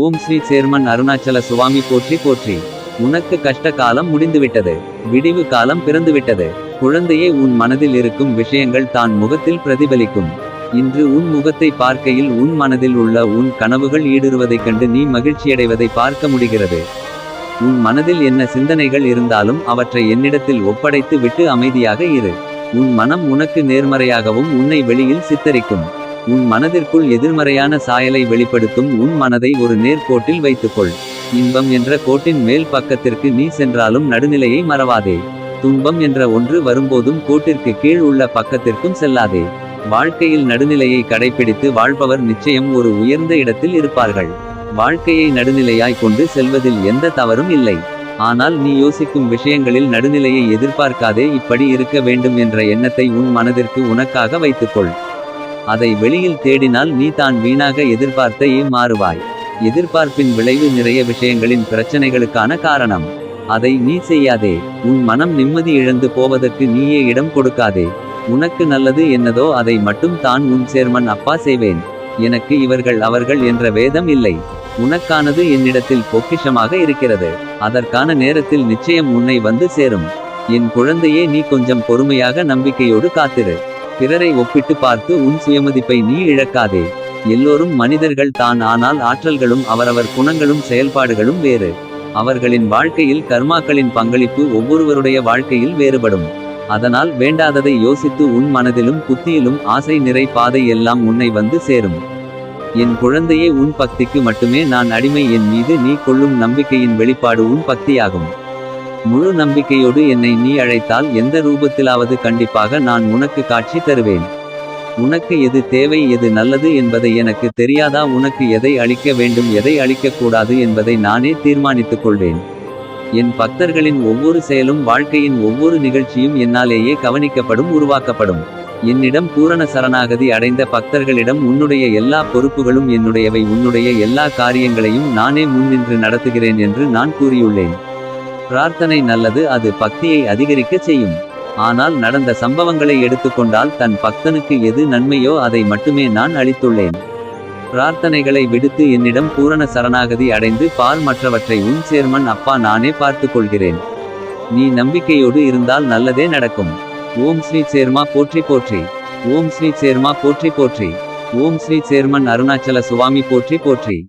ஓம் Shri chairman Arunachala Swami போற்றி போற்றி. உனக்கு கஷ்ட காலம் முடிந்துவிட்டது. விடிவு காலம் பிறந்துவிட்டது. குழந்தையே உன் மனதில் இருக்கும் விஷயங்கள் தான் முகத்தில் பிரதிபலிக்கும். இன்று உன் முகத்தை பார்க்கையில் உன் மனதில் உள்ள உன் கனவுகள் ஈடுறுவதைக் கண்டு நீ மகிழ்ச்சியடைவதை பார்க்க முடிகிறது. உன் மனதில் என்ன சிந்தனைகள் இருந்தாலும் அவற்றை என்னிடத்தில் ஒப்படைத்து விட்டு அமைதியாக இரு. உன் மனம் உனக்கு நேர்மறையாகவும் உன்னை வெளியில் சித்தரிக்கும். உன் மனதிற்குள் எதிர்மறையான சாயலை வெளிப்படுத்தும் உன் மனதை ஒரு நேர்கோட்டில் வைத்துக்கொள். இன்பம் என்ற கோட்டின் மேல் பக்கத்திற்கு நீ சென்றாலும் நடுநிலையை மறவாதே. துன்பம் என்ற ஒன்று வரும்போதும் கோட்டிற்கு கீழ் உள்ள பக்கத்திற்கும் செல்லாதே. வாழ்க்கையில் நடுநிலையை கடைபிடித்து வாழ்பவர் நிச்சயம் ஒரு உயர்ந்த இடத்தில் இருப்பார்கள். வாழ்க்கையை நடுநிலையாய் கொண்டு செல்வதில் எந்த தவறும் இல்லை. ஆனால் நீ யோசிக்கும் விஷயங்களில் நடுநிலையை எதிர்பார்க்காதே இப்படி இருக்க வேண்டும் என்ற எண்ணத்தை உன் மனதிற்கு உனக்காக வைத்துக்கொள். அதை வெளியில் தேடினால் நீ தான் வீணாக எதிர்பார்த்த மாறுவாய். எதிர்பார்ப்பின் விளைவு நிறைய விஷயங்களின் பிரச்சனைகளுக்கான காரணம். அதை நீ செய்யாதே. உன் மனம் நிம்மதி இழந்து போவதற்கு நீயே இடம் கொடுக்காதே. உனக்கு நல்லது என்னதோ அதை மட்டும் தான் உன் சேர்மன் அப்பா செய்வேன். எனக்கு இவர்கள் அவர்கள் என்ற வேதம் இல்லை. உனக்கானது என்னிடத்தில் பொக்கிஷமாக இருக்கிறது. அதற்கான நேரத்தில் நிச்சயம் உன்னை வந்து சேரும். என் குழந்தையே நீ கொஞ்சம் பொறுமையாக நம்பிக்கையோடு காத்திரு. பிறரை ஒப்பிட்டு பார்த்து உன் சுயமதிப்பை நீ இழக்காதே. எல்லோரும் மனிதர்கள் தான் ஆனால் ஆற்றல்களும் அவரவர் குணங்களும் செயல்பாடுகளும் வேறு. அவர்களின் வாழ்க்கையில் கர்மாக்களின் பங்களிப்பு ஒவ்வொருவருடைய வாழ்க்கையில் வேறுபடும். அதனால் வேண்டாததை யோசித்து உன் மனதிலும் புத்தியிலும் ஆசை நிறை பாதை எல்லாம் உன்னை வந்து சேரும். என் குழந்தையே உன் பக்திக்கு மட்டுமே நான் அடிமை. என் மீது நீ கொள்ளும் நம்பிக்கையின் வெளிப்பாடு உன் பக்தியாகும். முழு நம்பிக்கையோடு என்னை நீ அழைத்தால் எந்த ரூபத்திலாவது கண்டிப்பாக நான் உனக்கு காட்சி தருவேன். உனக்கு எது தேவை எது நல்லது என்பதை எனக்கு தெரியாதா உனக்கு எதை அளிக்க வேண்டும் எதை அளிக்கக்கூடாது என்பதை நானே தீர்மானித்துக் கொள்வேன் என் பக்தர்களின் ஒவ்வொரு செயலும் வாழ்க்கையின் ஒவ்வொரு நிகழ்ச்சியும் என்னாலேயே கவனிக்கப்படும் உருவாக்கப்படும். என்னிடம் பூரண சரணாகதி அடைந்த பக்தர்களிடம் உன்னுடைய எல்லா பொறுப்புகளும் என்னுடையவை உன்னுடைய எல்லா காரியங்களையும் நானே முன்னின்று நடத்துகிறேன் என்று நான் கூறியுள்ளேன். பிரார்த்தனை நல்லது அது பக்தியை அதிகரிக்கச் செய்யும். ஆனால் நடந்த சம்பவங்களை எடுத்துக்கொண்டால் தன் பக்தனுக்கு எது நன்மையோ அதை மட்டுமே நான் அளித்துள்ளேன். பிரார்த்தனைகளை விடுத்து என்னிடம் பூரண சரணாகதி அடைந்து பால் மற்றவற்றை உன் சேர்மன் அப்பா நானே பார்த்து கொள்கிறேன். நீ நம்பிக்கையோடு இருந்தால் நல்லதே நடக்கும். ஓம் ஸ்ரீ சேர்மா போற்றி போற்றி. ஓம் ஸ்ரீ சேர்மா போற்றி போற்றி. ஓம் ஸ்ரீ சேர்மன் அருணாச்சல சுவாமி போற்றி போற்றி.